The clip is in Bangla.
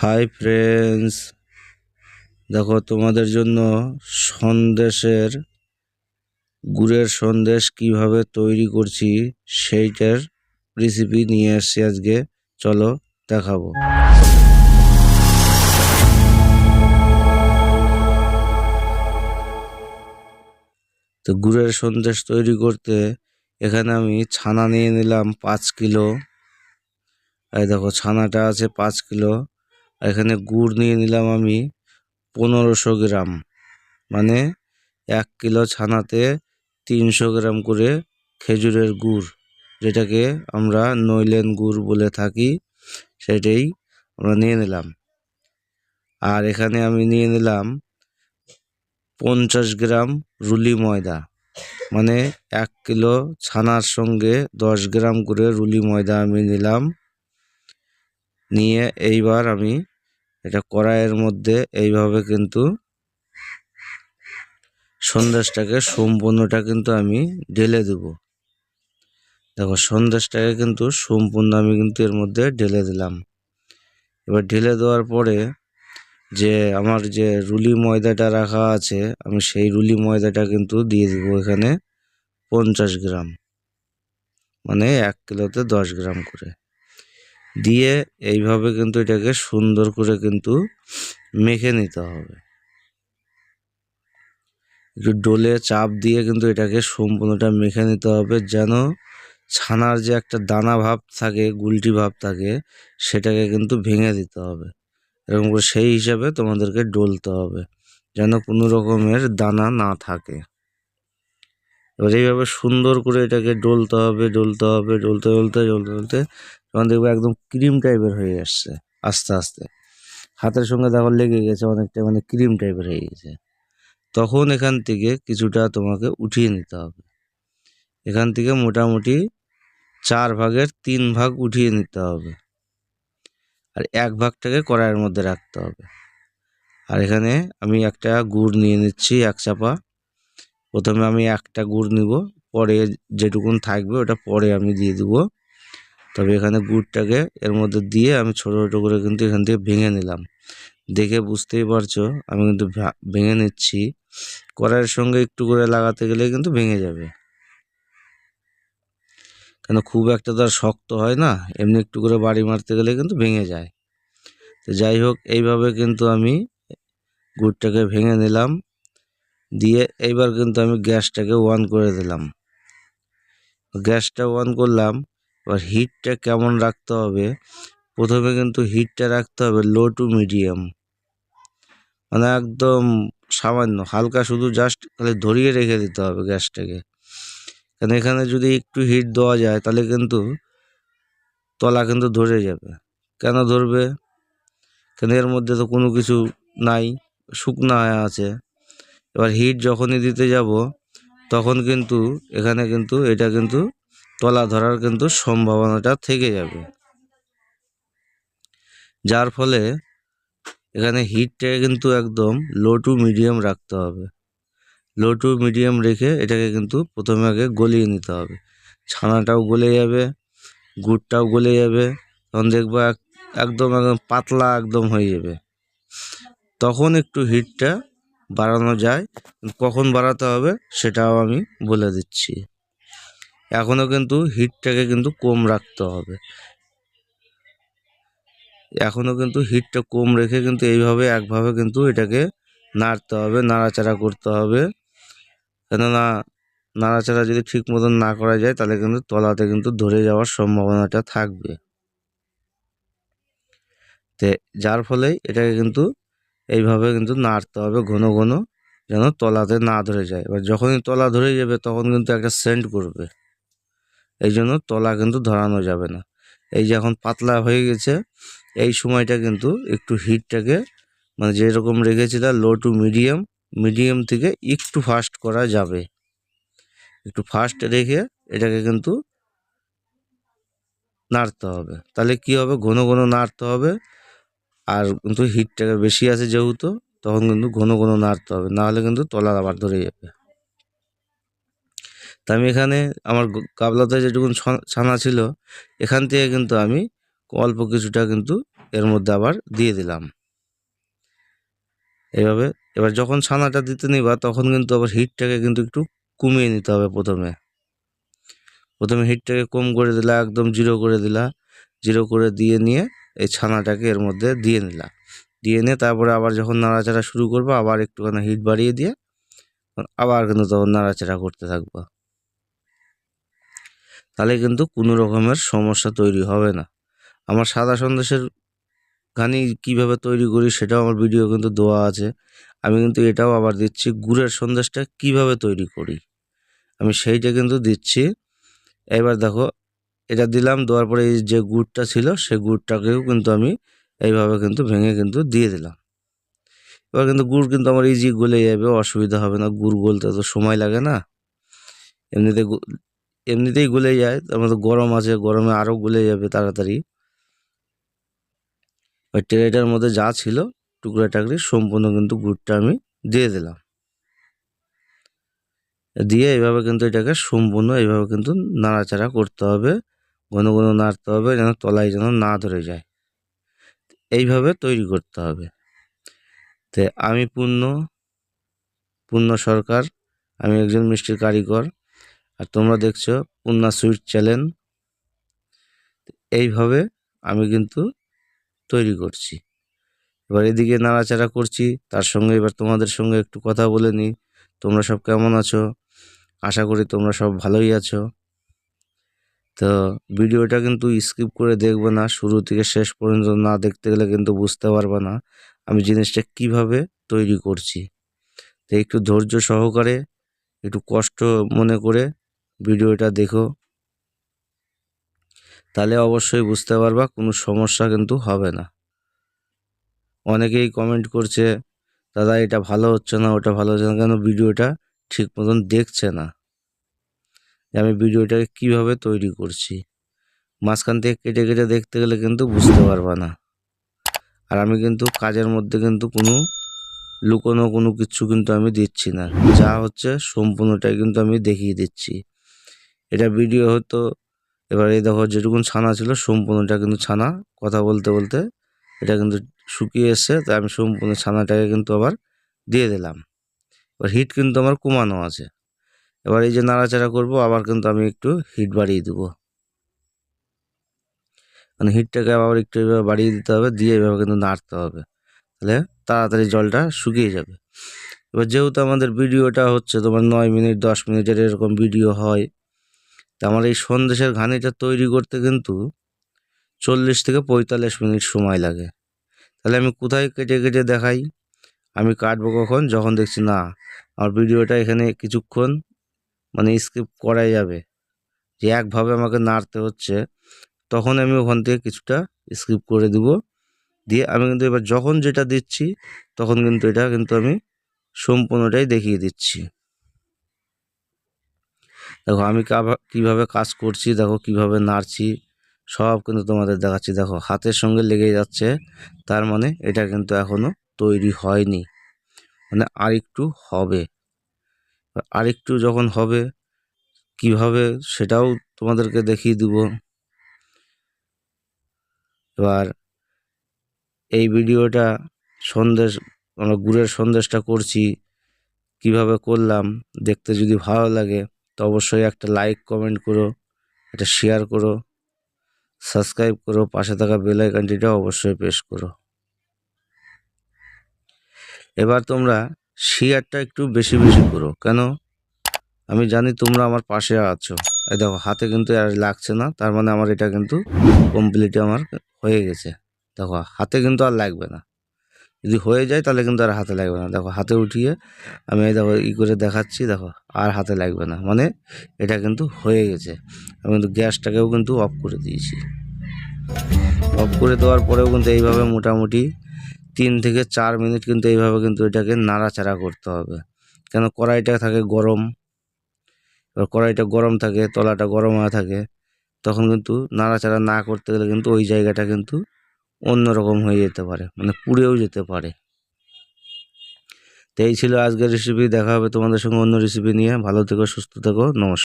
হাই ফ্রেন্ডস দেখো, তোমাদের জন্য সন্দেশের, গুড়ের সন্দেশ কীভাবে তৈরি করছি সেইটার রেসিপি নিয়ে এসছি আজকে। চলো, দেখাবো। তো গুড়ের সন্দেশ তৈরি করতে এখানে আমি ছানা নিয়ে নিলাম পাঁচ কিলো। এই দেখো, ছানাটা আছে পাঁচ কিলো। আর এখানে গুড় নিয়ে নিলাম আমি পনেরোশো গ্রাম। মানে এক কিলো ছানাতে তিনশো গ্রাম করে খেজুরের গুড়, যেটাকে আমরা নইলেন গুড় বলে থাকি, সেটাই আমরা নিয়ে নিলাম। আর এখানে আমি নিয়ে নিলাম পঞ্চাশ গ্রাম রুলি ময়দা। মানে এক কিলো ছানার সঙ্গে দশ গ্রাম করে রুলি ময়দা আমি নিলাম। নিয়ে এইবার আমি এটা কড়াইয়ের মধ্যে এইভাবে কিন্তু সন্দেশটাকে সম্পূর্ণটা কিন্তু আমি ঢেলে দেব। দেখো, সন্দেশটাকে কিন্তু সম্পূর্ণ আমি কিন্তু এর মধ্যে ঢেলে দিলাম। এবার ঢেলে দেওয়ার পরে যে আমার যে রুলি ময়দাটা রাখা আছে, আমি সেই রুলি ময়দাটা কিন্তু দিয়ে দেবো এখানে পঞ্চাশ গ্রাম। মানে এক কিলোতে দশ গ্রাম করে। দিয়ে এইভাবে কিন্তু এটাকে সুন্দর করে কিন্তু মেখে নিতে হবে। একটু ডোলে চাপ দিয়ে কিন্তু এটাকে সম্পূর্ণটা মেখে নিতে হবে যেন ছানার যে একটা দানা ভাব থাকে, গুলটি ভাব থাকে, সেটাকে কিন্তু ভেঙে দিতে হবে। এরকম করে সেই হিসাবে তোমাদেরকে ডলতে হবে যেন কোনো রকমের দানা না থাকে। এবার এইভাবে সুন্দর করে এটাকে ডলতে হবে ডলতে হবে, ডলতে ডলতে ডলতে ডলতে, তখন দেখবে একদম ক্রিম টাইপের হয়ে আসছে, আস্তে আস্তে। হাতের সঙ্গে দেখো লেগে গেছে অনেকটা মানে ক্রিম টাইপের হয়ে গেছে। তখন এখান থেকে কিছুটা তোমাকে উঠিয়ে নিতে হবে। এখান থেকে মোটামুটি চার ভাগের তিন ভাগ উঠিয়ে নিতে হবে। আর এক ভাগটাকে কড়াইয়ের মধ্যে রাখতে হবে। আর এখানে আমি একটা গুড় নিয়ে নিচ্ছি, এক চাপা। প্রথমে আমি একটা গুড় নিব, পরে যেটুকুন থাকবে ওটা পরে আমি দিয়ে দিব। তবে এখানে গুড়টাকে এর মধ্যে দিয়ে আমি ছোটো ছোটো করে কিন্তু এখান থেকে ভেঙে নিলাম। দেখে বুঝতেই পারছ, আমি কিন্তু ভেঙে নিচ্ছি। কড়াইয়ের সঙ্গে একটু করে লাগাতে গেলে কিন্তু ভেঙে যাবে। কেন খুব একটা তো আর শক্ত হয় না, এমনি একটু করে বাড়ি মারতে গেলে কিন্তু ভেঙে যায়। তো যাই হোক, এইভাবে কিন্তু আমি গুড়টাকে ভেঙে নিলাম। দিয়ে এইবার কিন্তু আমি গ্যাসটাকে অন করে দিলাম। গ্যাসটা অন করলাম, এবার হিটটা কেমন রাখতে হবে? প্রথমে কিন্তু হিটটা রাখতে হবে লো টু মিডিয়াম। মানে একদম সামান্য, হালকা শুধু জাস্ট খালি ধরিয়ে রেখে দিতে হবে গ্যাসটাকে। কারণ এখানে যদি একটু হিট দেওয়া যায়, তাহলে কিন্তু তলা কিন্তু ধরে যাবে। কেন ধরবে? কেন এর মধ্যে তো কোনো কিছু নাই, শুকনা আছে। এবার হিট যখনই দিতে যাব, তখন কিন্তু এখানে কিন্তু এটা কিন্তু তলা ধরার কিন্তু সম্ভাবনাটা থেকে যাবে। যার ফলে এখানে হিটটাকে কিন্তু একদম লো টু মিডিয়াম রাখতে হবে। লো টু মিডিয়াম রেখে এটাকে কিন্তু প্রথমে আগে গলিয়ে নিতে হবে। ছানাটাও গলে যাবে, গুড়টাও গলে যাবে, তখন দেখব একদম একদম পাতলা একদম হয়ে যাবে। তখন একটু হিটটা বাড়ানো যায়, কখন বাড়াতে হবে সেটাও আমি বলে দিচ্ছি। এখনও কিন্তু হিটটাকে কিন্তু কম রাখতে হবে। এখনও কিন্তু হিটটা কম রেখে কিন্তু এইভাবে একভাবে কিন্তু এটাকে নাড়তে হবে, নাড়াচাড়া করতে হবে। কেননা নাড়াচাড়া যদি ঠিক মতন না করা যায়, তাহলে কিন্তু তলাতে কিন্তু ধরে যাওয়ার সম্ভাবনাটা থাকবে। তে যার ফলে এটাকে কিন্তু এইভাবে কিন্তু নাড়তে হবে ঘন ঘন যেন তলাতে না ধরে যায়। এবার যখনই তলা ধরে যাবে তখন কিন্তু একটা সেন্ট করবে। এই জন্য তলা কিন্তু ধরানো যাবে না। এই যে এখন পাতলা হয়ে গেছে, এই সময়টা কিন্তু একটু হিটটাকে মানে যেরকম রেখেছিলাম লো টু মিডিয়াম মিডিয়াম থেকে একটু ফাস্ট করা যাবে। একটু ফাস্ট রেখে এটাকে কিন্তু নাড়তে হবে। তাহলে কি হবে? ঘন ঘন নাড়তে হবে। আর কিন্তু হিটটাকে বেশি আছে যেহেতু, তখন কিন্তু ঘন ঘন নাড়তে হবে নাহলে কিন্তু তলা আবার ধরে যাবে। তা আমি এখানে আমার কাবলাতে যেটুকুন ছানা ছিল, এখান থেকে কিন্তু আমি অল্প কিছুটা কিন্তু এর মধ্যে আবার দিয়ে দিলাম। এভাবে, এবার যখন ছানাটা দিতে নিবা, তখন কিন্তু আবার হিটটাকে কিন্তু একটু কমিয়ে নিতে হবে প্রথমে। প্রথমে হিটটাকে কম করে দিলা, একদম জিরো করে দিলা জিরো করে দিয়ে নিয়ে এই ছানাটাকে এর মধ্যে দিয়ে নিলাম। দিয়ে নিয়ে তারপরে আবার যখন নাড়াচাড়া শুরু করব, আবার একটুখানি হিট বাড়িয়ে দিয়ে আবার কিন্তু তখন নাড়াচাড়া করতে থাকব। তাহলে কিন্তু কোনো রকমের সমস্যা তৈরি হবে না। আমার সাদা সন্দেশের ঘানি কীভাবে তৈরি করি সেটাও আমার ভিডিও কিন্তু দেওয়া আছে। আমি কিন্তু এটাও আবার দিচ্ছি, গুড়ের সন্দেশটা কীভাবে তৈরি করি? আমি সেইটা কিন্তু দিচ্ছি। এবার দেখো এটা দিলাম, দেওয়ার পরে এই যে গুড়টা ছিল সে গুড়টাকেও কিন্তু আমি এইভাবে কিন্তু ভেঙে কিন্তু দিয়ে দিলাম। এবার কিন্তু গুড় কিন্তু আমার ইজি গলে যাবে, অসুবিধা হবে না। গুড় গলতে তো সময় লাগে না। এমনিতে এমনিতেই গলে যায়, তার মধ্যে গরম আছে, গরমে আরও গলে যাবে তাড়াতাড়ি। ওই ট্রেটার মধ্যে যা ছিল, টুকরা টাকরি, সম্পূর্ণ কিন্তু গুড়টা আমি দিয়ে দিলাম। দিয়ে এইভাবে কিন্তু এটাকে সম্পূর্ণ এইভাবে কিন্তু নাড়াচাড়া করতে হবে। ঘন ঘন নাড়তে হবে যেন তলায় যেন না ধরে যায়। এইভাবে তৈরি করতে হবে। তে আমি পূর্ণ পূর্ণ সরকার, আমি একজন মিষ্টির কারিগর, আর তোমরা দেখছ পূর্ণা সুইট চ্যানেল এইভাবে আমি কিন্তু তৈরি করছি। এবার এদিকে নাড়াচাড়া করছি, তার সঙ্গে এবার তোমাদের সঙ্গে একটু কথা বলে নিই। তোমরা সব কেমন আছো? আশা করি তোমরা সব ভালোই আছো। তো ভিডিওটা কিন্তু স্কিপ করে দেখবে না, শুরু থেকে শেষ পর্যন্ত না দেখতে গেলে কিন্তু বুঝতে পারবে না আমি জিনিসটা কীভাবে তৈরি করছি। তো একটু ধৈর্য সহকারে, একটু কষ্ট মনে করে ভিডিওটা দেখো। তাহলে অবশ্যই বুঝতে পারবা, কোনো সমস্যা কিন্তু হবে না। অনেকেই কমেন্ট করছে, দাদা এটা ভালো হচ্ছে না, ওটা ভালো হচ্ছে না। কেন ভিডিওটা ঠিক মতন দেখছে না। আমি ভিডিওটাকে কীভাবে তৈরি করছি। মাঝখান থেকে কেটে কেটে দেখতে গেলে কিন্তু বুঝতে পারবা না। আর আমি কিন্তু কাজের মধ্যে কিন্তু কোনো লুকোনো কোনো কিছু কিন্তু আমি দিচ্ছি না। যা হচ্ছে সম্পূর্ণটাই কিন্তু আমি দেখিয়ে দিচ্ছি। এটা ভিডিও হতো এবার এই দেখো যেটুকুন ছানা ছিল সম্পূর্ণটা কিন্তু ছানা। কথা বলতে বলতে এটা কিন্তু শুকিয়ে এসছে, তাই আমি সম্পূর্ণ ছানাটাকে কিন্তু আবার দিয়ে দিলাম। এবার হিট কিন্তু আমার কমানো আছে। এবার এই যে নাড়াচাড়া করব, আবার কিন্তু আমি একটু হিট বাড়িয়ে দেবো। মানে হিটটাকে আবার একটু এভাবে বাড়িয়ে দিতে হবে, দিয়ে এভাবে কিন্তু নাড়তে হবে। তাহলে তাড়াতাড়ি জলটা শুকিয়ে যাবে। এবার যেহেতু আমাদের ভিডিওটা হচ্ছে তোমার নয় মিনিট, দশ মিনিটের এরকম ভিডিও হয়, তা আমার এই সন্দেশের ঘানিটা তৈরি করতে কিন্তু চল্লিশ থেকে পঁয়তাল্লিশ মিনিট সময় লাগে। তাহলে আমি কোথায় কেটে কেটে দেখাই? আমি কাটবো কখন? যখন দেখছি না, আমার ভিডিওটা এখানে কিছুক্ষণ মানে স্কিপ করাই যাবে। যে একভাবে আমাকে নাড়তে হচ্ছে, তখন আমি ওখান থেকে কিছুটা স্কিপ করে দিব। দিয়ে আমি কিন্তু এবার যখন যেটা দিচ্ছি, তখন কিন্তু এটা কিন্তু আমি সম্পূর্ণটাই দেখিয়ে দিচ্ছি। দেখো, আমি কাভা- কীভাবে কাজ করছি, দেখো, কীভাবে নাড়ছি, সব কিন্তু তোমাদের দেখাচ্ছি। দেখো, হাতের সঙ্গে লেগে যাচ্ছে, তার মানে এটা কিন্তু এখনও তৈরি হয়নি। মানে আর একটু হবে। আরেকটু যখন হবে, কীভাবে সেটাও তোমাদেরকে দেখিয়ে দিব। এবার এই ভিডিওটা সন্দেশ আমরা গুড়ের সন্দেশটা করছি, কীভাবে করলাম, দেখতে যদি ভালো লাগে, তো অবশ্যই একটা লাইক কমেন্ট করো, একটা শেয়ার করো সাবস্ক্রাইব করো, পাশে থাকা বেল আইকনটিটা অবশ্যই প্রেস করো। এবার তোমরা শেয়ারটা একটু বেশি বেশি করো। কেন? আমি জানি তোমরা আমার পাশে আছো। এই দেখো, হাতে কিন্তু আর লাগছে না, তার মানে আমার এটা কিন্তু কমপ্লিট আমার হয়ে গেছে। দেখো, হাতে কিন্তু আর লাগবে না। যদি হয়ে যায় তাহলে কিন্তু আর হাতে লাগবে না। দেখো, হাতে উঠিয়ে আমি দেখো, ই করে দেখাচ্ছি, দেখো, আর হাতে লাগবে না। মানে এটা কিন্তু হয়ে গেছে। আমি কিন্তু গ্যাসটাকেও কিন্তু অফ করে দিয়েছি। অফ করে দেওয়ার পরেও কিন্তু এইভাবে মোটামুটি তিন থেকে চার মিনিট কিন্তু এইভাবে কিন্তু এটাকে নাড়াচাড়া করতে হবে। কেন? কড়াইটা থাকে গরম। এবার কড়াইটা গরম থাকে, তলাটা গরম হয়ে থাকে, তখন কিন্তু নাড়াচাড়া না করতে গেলে কিন্তু ওই জায়গাটা কিন্তু অন্যরকম হয়ে যেতে পারে মানে পুড়েও যেতে পারে। তো এই ছিল আজকের রেসিপি দেখা হবে তোমাদের সঙ্গে অন্য রেসিপি নিয়ে। ভালো থেকো, সুস্থ থেকো, নমস্কার।